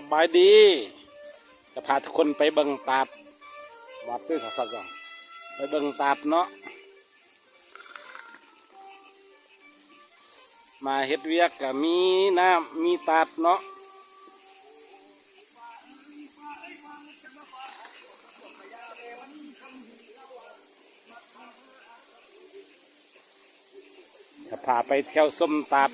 สบายดี จะพาทุกคนไปเบิงตาดวัดตื้อขาสักก่อนไปเบิงตาดเนาะมาเฮ็ดเวียกกับมีน้ำมีตาดเนาะจะพาไปเที่ยวส้มตาบ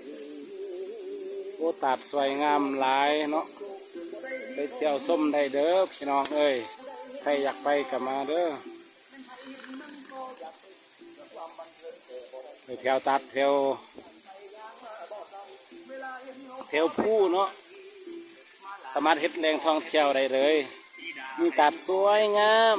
ดโอ้ตัดสวยงามหลายเนาะไปเที่ยวส้มได้เด้อพี่น้องเอ้ยใครอยากไปก็มาเด้อไปเที่ยวตัดเที่ยวเที่ยวผู้เนาะสามารถเฮ็ดแหล่งท่องเที่ยวได้เลย มีตัดสวยงาม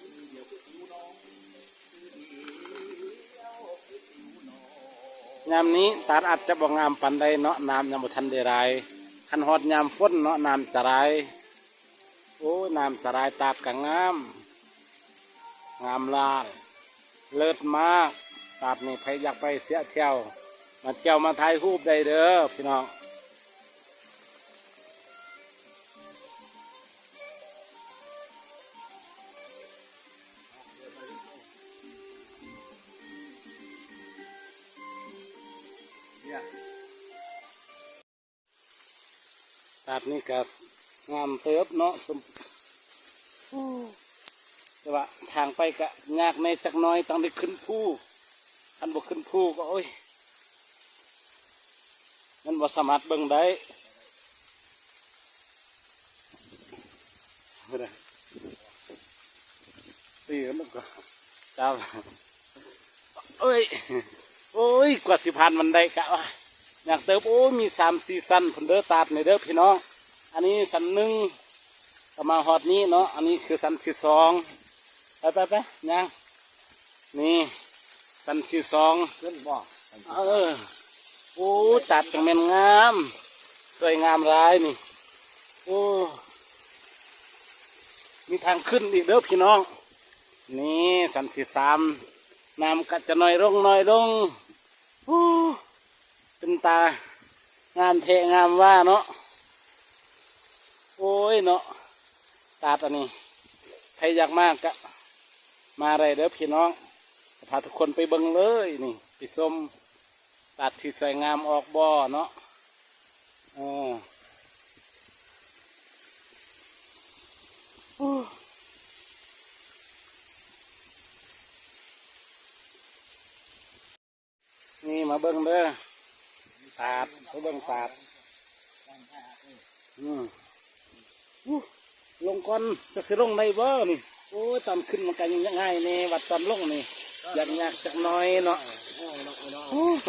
ยามนี้ตัดอาจจะบ่งามปันใดเนาะน้ำยังบ่ทันได้ไรคันฮอดยามฝนเนาะน้ำจะไรโอ้น้ำจะไรตัดก็งาม งามลายเลิศมากตัดนี่ใครอยากไปเสียเที่ยว มาเที่ยวมาถ่ายรูปได้เด้อพี่น้อง ตัดนี่ก็งามเติบเนาะสมโอ้แต่ว่าทางไปก็ยากในจักหน้อยต้องได้ขึ้นภูคันบ่ขึ้นภูก็โอ้ยมันบ่สามารถเบิ่งได้เฮ้ยตีกันแล้วก็จ้าเอ้ย โอ้ยกว่าสิพันมันได้กะว่าอยากเติบโอ้ยมีสามสี่สันผนเด้อตาดในเด้อพี่น้องอันนี้สันหนึ่งก็มาฮอดนี้เนาะอันนี้คือสันที่สองไปไปไปยังนี่สันที่สองเพื่อนบอกเออโอ้ตัดจังแม่นงาม สวยงามร้ายนี่โอ้มีทางขึ้นอีกเด้อพี่น้อง นี่สันที่สาม น้ำก็จะน้อยลงน้อยลงโอ้เป็นตางามเทงามว่าเนาะโอ้ยเนาะตัดอันนี้ใครอยากมากก็มาอะไรเด้อพี่น้องจะพาทุกคนไปเบิ่งเลยนี่ไปชมตัดที่สวยงามออกบ่อเนาะเออโอ้นี่ มาเบิ้งเด้อตัดมาเบิ้งตัดอืมลงก่อนจะสิลงได้บ่นี่โอ้ยตอนขึ้นมันกันยังไงนี่วัดตอนลงนี่ยากยากจักน้อยเนาะโอ้โห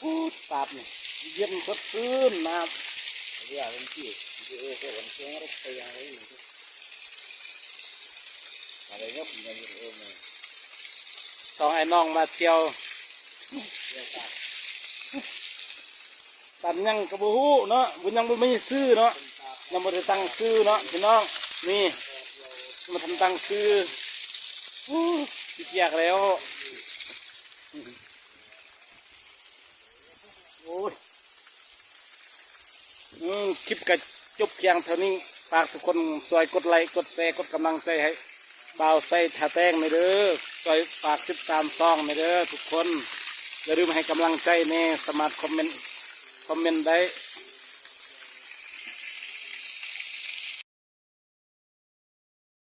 โอ้ตาบนี่เย็นสดชื่นน้เรียกเป็นที่ที่เออแค่วันเช้าเราไปยังไงอยู่อะไรก็ปีนั้นเออมาำ สองไอ้น้องมาเที่ยวตัดยังกระบูฮู้เนาะบุญยังบุไม่ซื้อเนาะยังไม่ได้ตั้งซื้อเนาะพี่น้องนี่มาทำตั้งซื้อโอ้ยยากแล้วโอ้ยอืมคลิปก็จบเพียงเท่านี้ฝากทุกคนซอยกดไลค์กดแชร์กดกำลังใจให้บ่าวใส่ทาแป้งในเด้อ ซอยฝากติดตามซองในเด้อทุกคนอย่าลืมให้กำลังใจแน่สามารถคอมเมนต์คอมเมนต์ได้